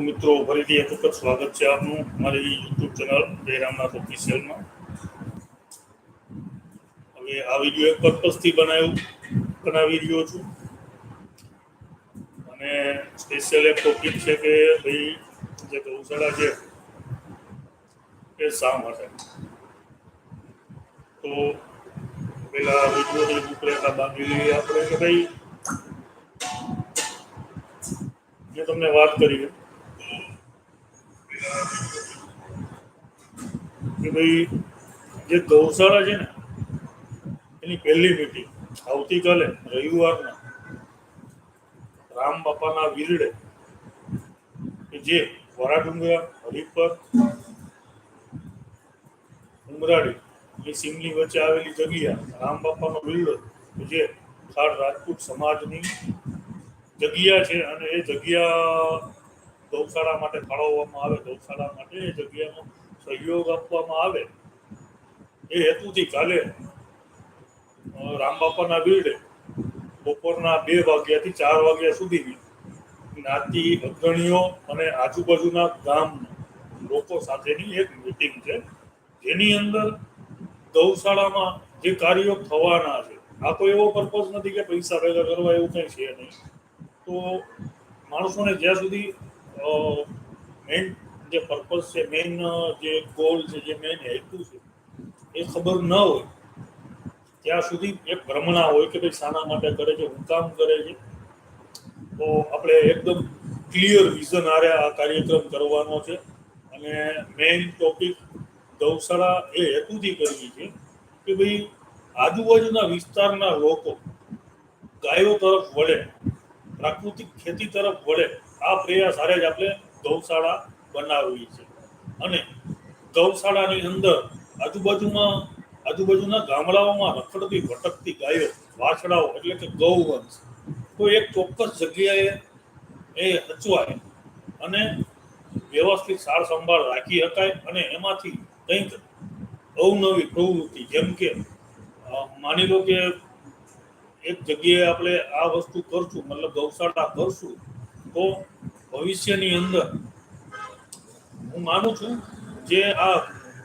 મિત્રો, ફરીથી એક વખત સ્વાગત છે આપનું મારી યુટ્યુબ ચેનલ જયરામનાથ ઓફિશિયલમાં. હવે આ વીડિયો એક પર્પઝથી બનાવ્યું, બનાવી રહ્યો છું. અને સ્પેશિયલ એક ટોપિક છે કે ભાઈ, જે ગૌશાળા છે, એ શા માટે? તો પેલા વિડીયોની રૂપરેખા બાંધી લઈએ આપણે કે ભાઈ, મેં તમને વાત કરી કે ભાઈ, જે ગૌશાળા છે ને, એની પહેલી મીટિંગ આવતીકાલે, રવિવારના, રામ બાપાના વીરડે, કે જે વરાડુંગરા, હરિપર, ઉમરાડી, એ સિમલી વચ્ચે આવેલી જગ્યા, રામ બાપાનો વીરડો, કે જે ખાર રાજપૂત સમાજની જગ્યા છે અને એ જગ્યા ગૌશાળા માટે ફાળવવામાં આવે, ગૌશાળા માટે એ જગ્યાનો સહયોગ આપવામાં આવે એ હેતુથી કાલે રામબાપાના બિલ્ડે બપોરના બે વાગ્યાથી ચાર વાગ્યા સુધી જ્ઞાતિ અગ્રણીઓ અને આજુબાજુના ગામ લોકો સાથેની એક મિટિંગ છે. જેની અંદર ગૌશાળામાં જે કાર્યો થવાના છે, આ કોઈ એવો પર્પઝ નથી કે પૈસા ભેગા કરવા એવું કંઈ છે નહીં. તો માણસોને જ્યાં સુધી મેઇન જે પર્પઝ છે મેઇન જે ગોલ છે, જે મેઇન હેતુ છે, એ ખબર ન હોય, ત્યાં સુધી એક ભ્રમણા હોય કે ભાઈ શાના માટે કરે છે, હું કામ કરે છે, તો આપણે એકદમ ક્લિયર વિઝન આરે આ કાર્યક્રમ કરવાનો છે. અને મેઇન ટોપિક ગૌશાળા એ હેતુથી કરવી છે કે ભાઈ આજુબાજુના વિસ્તારના લોકો ગાયો તરફ વળે, પ્રાકૃતિક ખેતી તરફ વળે, આ પ્રયાસ હારે જ આપણે ગૌશાળા બનાવવી છે. અને ગૌશાળાની અંદર આજુબાજુમાં, આજુબાજુના ગામડાઓમાં રખડતી, ભટકતી ગાયો, વાછડાઓ એટલે કે ગૌવંશ તો એક ચોક્કસ જગ્યાએ એ હચવાય અને વ્યવસ્થિત સાર સંભાળ રાખી શકાય અને એમાંથી કંઈક અવનવી પ્રવૃત્તિ, જેમ કે માની લો કે એક જગ્યાએ આપણે આ વસ્તુ કરશું, મતલબ ગૌશાળા કરશું, તો ભવિષ્યની અંદર હું માનું છું જે આ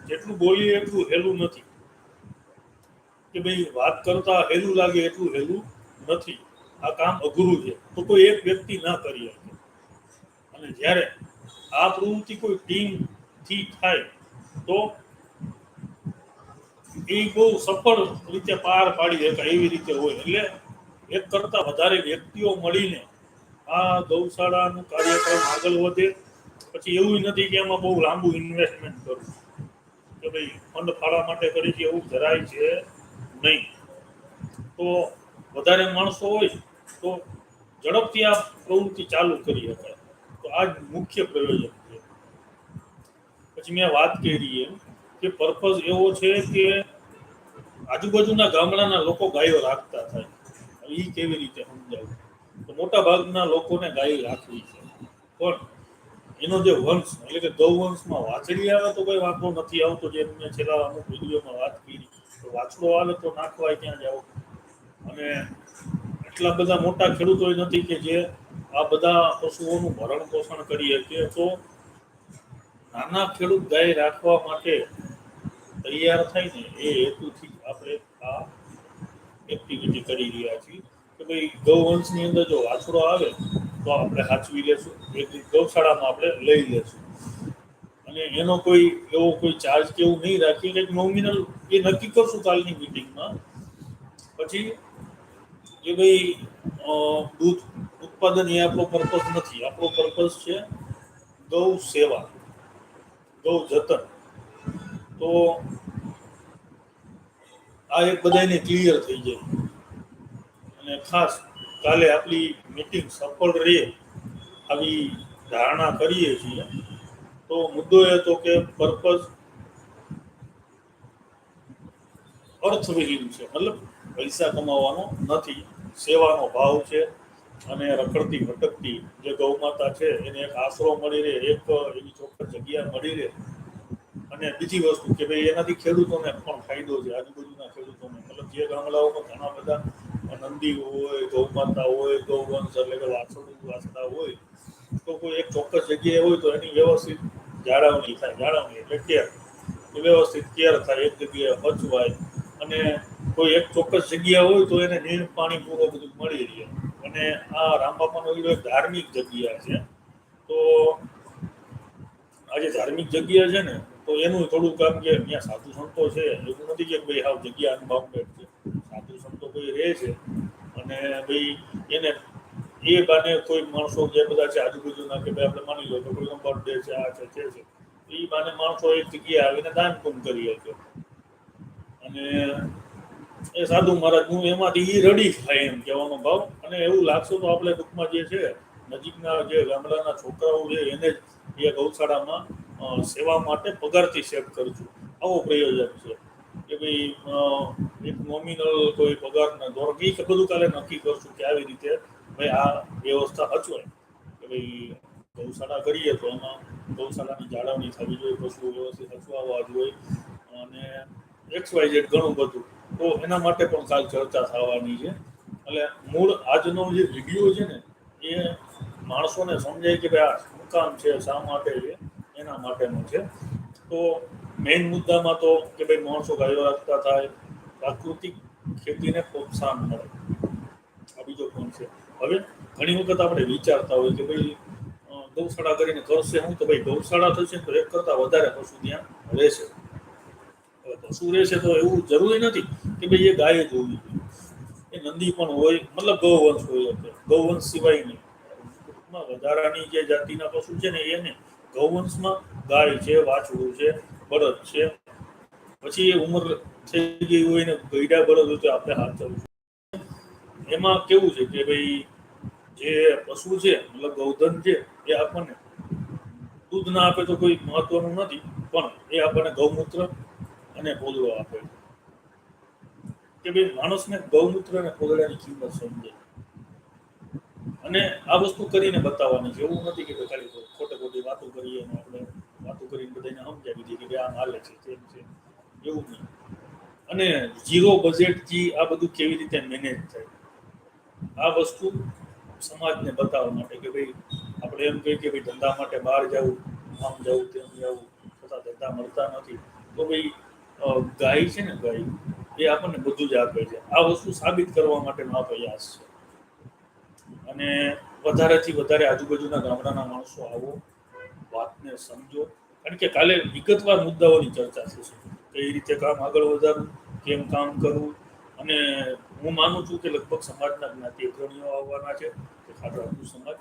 જેટલું બોલીએ એટલું હેલું નથી. કે ભાઈ વાત કરતા હેલું લાગે એટલું હેલું નથી. આ કામ અઘરું છે. તો કોઈ એક વ્યક્તિ ના કરી શકે. અને જ્યારે આ પ્રવૃત્તિ કોઈ ટીમથી થાય, તો એ બહુ સફળ રીતે પાર પાડી શકાય એવી રીતે હોય. એટલે એક કરતા વધારે વ્યક્તિઓ મળીને આ ગૌશાળાનું કાર્યક્રમ આગળ વધે પછી એવું નથી કે એમાં બહુ લાંબુ ઇન્વેસ્ટમેન્ટ કરવું કે ભાઈ ફંડ ફાળા માટે કરી છે એવું જરાય છે નહીં. તો વધારે માણસો હોય તો ઝડપથી આ પ્રવૃત્તિ ચાલુ કરી શકાય. તો આ જ મુખ્ય પ્રયોજન છે. પછી મેં વાત કરી એમ કે પર્પઝ એવો છે કે આજુબાજુના ગામડાના લોકો ગાયો રાખતા થાય. એ કેવી રીતે સમજાવું? તો મોટા ભાગના લોકોને ગાય રાખવી છે. પણ એનો જે વંશ, એટલે કે ગૌવંશમાં વાછડી આવે તો કોઈ વાંધો નથી. આવતો જે મેં છેલ્લા અમુક વિડીયોમાં વાત કરી. તો વાછડો આવે તો નાખવાય ત્યાં જાવ અને એટલા બધા મોટા ખેડૂતો નથી કે જે આ બધા પશુઓનું ભરણ પોષણ કરી શકે. તો નાના ખેડૂત ગાય રાખવા માટે તૈયાર થાય ને એ હેતુથી આપણે આ એક્ટિવિટી કરી રહ્યા છીએ. કે ભાઈ ગૌવંશની અંદર જો વાછડો આવે તો આપણે સાચવી લેશું. એક ગૌશાળામાં આપણે લઈ લેશું. અને એનો કોઈ એવો કોઈ ચાર્જ કે એવું નહીં રાખીએ. કંઈક નોમિનલ એ નક્કી કરશું કાલની મિટિંગમાં પછી કે ભાઈ દૂધ ઉત્પાદન એ આપણો પર્પઝ નથી. આપણો પર્પઝ છે ગૌ સેવા, ગૌ જતન. તો આ એક બધાને ક્લિયર થઈ જાય. અને ખાસ કાલે આપણી મીટિંગ સફળ રહે આવી ધારણા કરીએ છીએ. તો મુદ્દો એ હતો કે પર્પઝ અર્થવિહીન છે, મતલબ પૈસા કમાવાનો નથી, સેવાનો ભાવ છે અને રખડતી, ભટકતી જે ગૌ માતા છે એને એક આશરો મળી રહે, એક એવી ચોક્કસ જગ્યા મળી રહે. અને બીજી વસ્તુ કે ભાઈ એનાથી ખેડૂતોને પણ ફાયદો છે, આજુબાજુના ખેડૂતોને. મતલબ જે ગામડાઓમાં ઘણા બધા નંદી હોય, ગૌમાતા હોય ગૌવંશ એટલે કે વાસણું વાસણા હોય, તો કોઈ એક ચોક્કસ જગ્યાએ હોય તો એની વ્યવસ્થિત જાળવણી થાય, જાળવણી એટલે કેર. એ વ્યવસ્થિત કેર થાય, એક જગ્યાએ હચવાય અને કોઈ એક ચોક્કસ જગ્યા હોય તો એને નીર પાણી પૂરો બધું મળી રહે. અને આ રામબાપાનો વીડિયો એક ધાર્મિક જગ્યા છે. તો આજે ધાર્મિક જગ્યા છે ને, તો એનું થોડું કામ કે ત્યાં સાધુ સંતો છે, એવું નથી કે ભાઈ હાવ જગ્યા અનબાઉન્ડેડ છે. સાધુ સંતો કોઈ રહે છે અને ભાઈ, એને એ બાને કોઈ માણસો જે બધા છે આજુબાજુના કે ભાઈ આપણે માની લો કે કોઈનો બર્થડે છે, આ છે, તે છે એ બાને માણસો એક જગ્યાએ આવીને દાન પુણ્ય કરી શકે. અને એ સાધુ મહારાજ, હું એમાંથી એ રડી થાય એમ કહેવાનો ભાવ. અને એવું લાગશે તો આપણે ટૂંકમાં જે છે, નજીકના જે ગામડાના છોકરાઓ છે, એને જ એ ગૌશાળામાં સેવા માટે પગારથી સેટ કરજો આવો પ્રયોજન છે. કે ભાઈ એક નોમિનલ કોઈ પગારના ધોરણ એ બધું કાલે નક્કી કરશું કે આવી રીતે ભાઈ આ વ્યવસ્થા અચવાય. કે ભાઈ ગૌશાળા કરીએ તો એમાં ગૌશાળાની જાળવણી થવી જોઈએ પશુઓ વ્યવસ્થિત હચવાવા જોઈએ અને એક્સ વાય ઝેડ ઘણું બધું. તો એના માટે પણ કાલ ચર્ચા થવાની છે. એટલે મૂળ આજનો જે વીડિયો છે ને, એ માણસોને સમજાય કે ભાઈ આ શું કામ છે, શા માટે છે, એના માટેનું છે. તો મેઇન મુદ્દામાં તો કે ભાઈ માણસો ગાયો રાખતા થાય, પ્રાકૃતિક ખેતીને પ્રોત્સાહન મળે. આ બીજો પોઈન્ટ છે. હવે ઘણી વખત આપણે વિચારતા હોય કે ભાઈ ગૌશાળા કરીને કરશે હું તો ભાઈ ગૌશાળા થશે તો એક કરતાં વધારે પશુ ત્યાં રહેશે. હવે પશુ રહેશે તો એવું જરૂરી નથી કે ભાઈ એ ગાય જ હોવી જોઈએ. એ નંદી પણ હોય, મતલબ ગૌવંશ હોય ગૌવંશ સિવાય નહીં. વધારાની જે જાતિના પશુ છે ને એને ગૌવંશમાં ગાય છે, વાછડું છે બળદ છે. પછી એ ઉંમર થઈ ગઈ હોય ને ગઈડા બળદ હોય તો આપણે હાથ ચાલુ એમાં કેવું છે કે ભાઈ જે પશુ છે, મતલબ ગૌધન છે, એ આપણને દૂધ ના આપે તો કોઈ મહત્વનું નથી, પણ એ આપણને ગૌમૂત્ર અને પોદળો આપે છે. કે ભાઈ માણસને ગૌમૂત્ર અને પોદળાની કિંમત સમજે. અને આ વસ્તુ કરીને બતાવવાની એવું નથી કે ખાલી ખોટે ખોટી વાતો કરીએ અને કરીને બધાને સમજાવી દઈએ કે ભાઈ આમ હાલે છે તેમ છે. એવું નહીં. અને ઝીરો બજેટથી આ બધું કેવી રીતે મેનેજ થાય? આ વસ્તુ સમાજને બતાવવા માટે કે ભાઈ, આપણે એમ કહીએ કે ભાઈ ધંધા માટે બહાર જવું, આમ જવું, તેમ જવું, છતાં ધંધા મળતા નથી. તો ભાઈ ગાય છે ને ગાય, એ આપણને બધું જ આપે છે. આ વસ્તુ સાબિત કરવા માટેનો આ પ્રયાસ છે. અને વધારેથી વધારે આજુબાજુના ગામડાના માણસો આવો, વાતને સમજો કારણ કે કાલે વિગતવાર મુદ્દાઓની ચર્ચા થશે કઈ રીતે કામ આગળ વધારવું, કેમ કામ કરવું, અને હું માનું છું કે લગભગ સમાજના જ્ઞાતિ અગ્રણીઓ આવવાના છે, કે આપણું સમાજ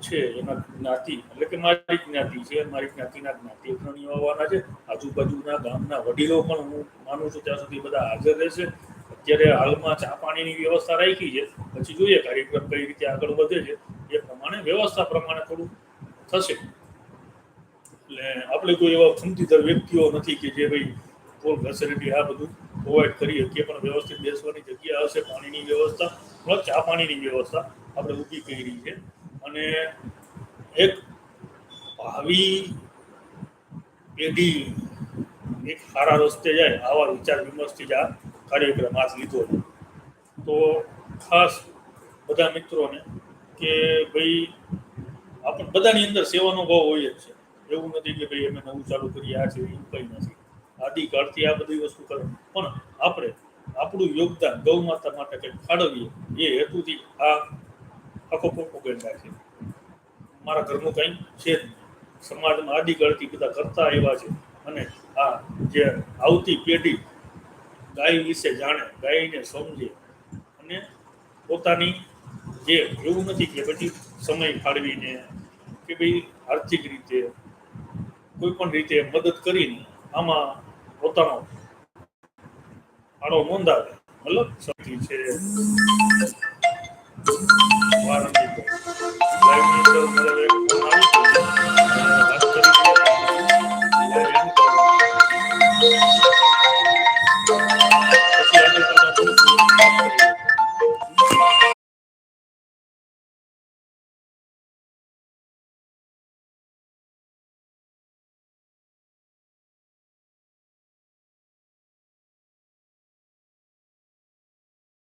છે, એના જ્ઞાતિ, એટલે કે મારી જ્ઞાતિ છે, મારી જ્ઞાતિના જ્ઞાતિ અગ્રણીઓ આવવાના છે. આજુબાજુના ગામના વડીલો પણ હું માનું છું ત્યાં સુધી બધા હાજર રહેશે. અત્યારે હાલમાં ચા પાણીની વ્યવસ્થા રાખી છે. પછી જોઈએ કાર્યક્રમ કઈ રીતે આગળ વધે છે. એ પ્રમાણે વ્યવસ્થા પ્રમાણે થોડું થશે. એટલે આપણે કોઈ એવા ખમતીદાર વ્યક્તિઓ નથી કે જે ભાઈ ફૂલ ફેસિલિટી આ બધું પ્રોવાઈડ કરી શકીએ પણ વ્યવસ્થિત બેસવાની જગ્યા હશે, પાણીની વ્યવસ્થા પ્લસ ચા પાણીની વ્યવસ્થા આપણે ઊભી કરી છે. અને એક ભાવિ પેઢી એક સારા રસ્તે જાય આવા વિચાર વિમર્શથી જ આ કાર્યક્રમ હાથ લીધો છે. તો ખાસ બધા મિત્રોને કે ભાઈ, આપણે બધાની અંદર સેવાનો ભાવ હોય જ છે. એવું નથી કે ભાઈ અમે નવું ચાલુ કરીએ, આ છે એવું કંઈ નથી. આદિકાળથી આ બધી વસ્તુ કરે. પણ આપણે આપણું યોગદાન ગૌ માતા માટે કંઈક ફાળવીએ, એ હેતુથી આ આખો પ્રોપોગેન્ડા છે મારા ઘરનું કંઈ છે જ નહીં. સમાજમાં આદિકાળથી બધા કરતા આવ્યા છે. અને આ જે આવતી પેઢી ગાય વિશે જાણે, ગાયને સમજે અને પોતાની જે એવું નથી કે પછી સમય ફાળવીને કે ભાઈ આર્થિક રીતે કોઈ પણ રીતે મદદ કરીને આમાં પોતાનો આડો નોંધાવે મતલબ શક્તિ છે. અંદર